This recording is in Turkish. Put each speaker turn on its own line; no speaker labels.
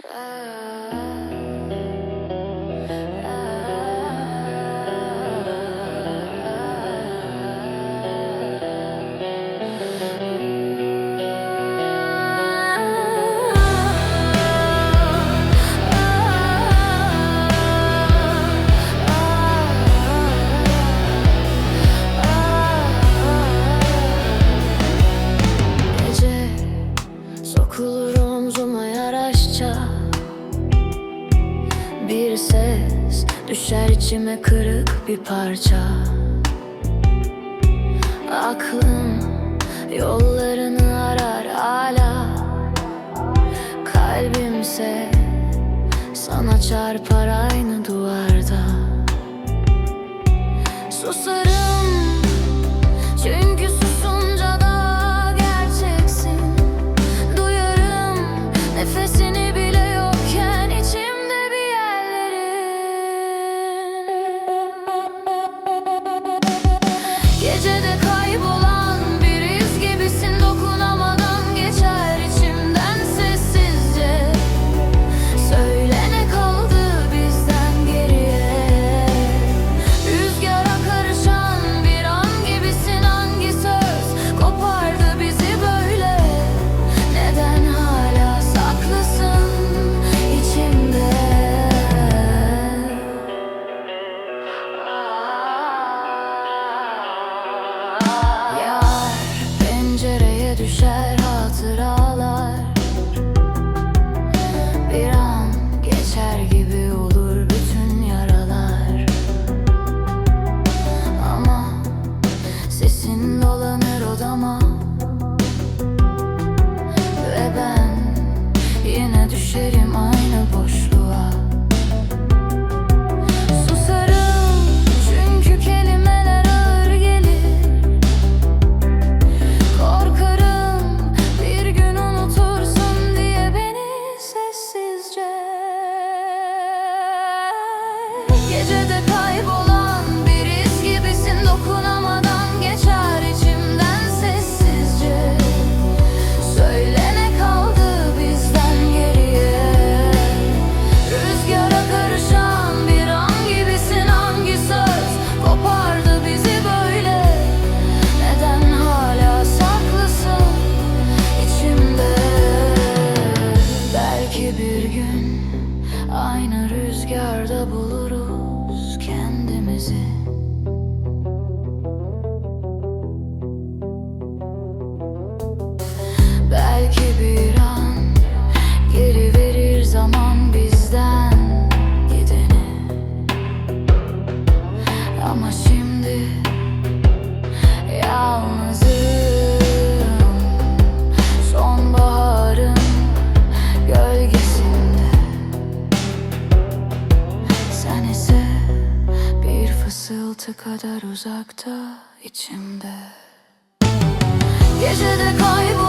Uh... ses Düşer içime kırık bir parça. Aklım yollarını arar hala. Kalbimse sana çarpar 觉得。bir gün. Aynı rüzgarda buluruz kendimizi. hayatı kadar uzakta içimde. Gecede kaybol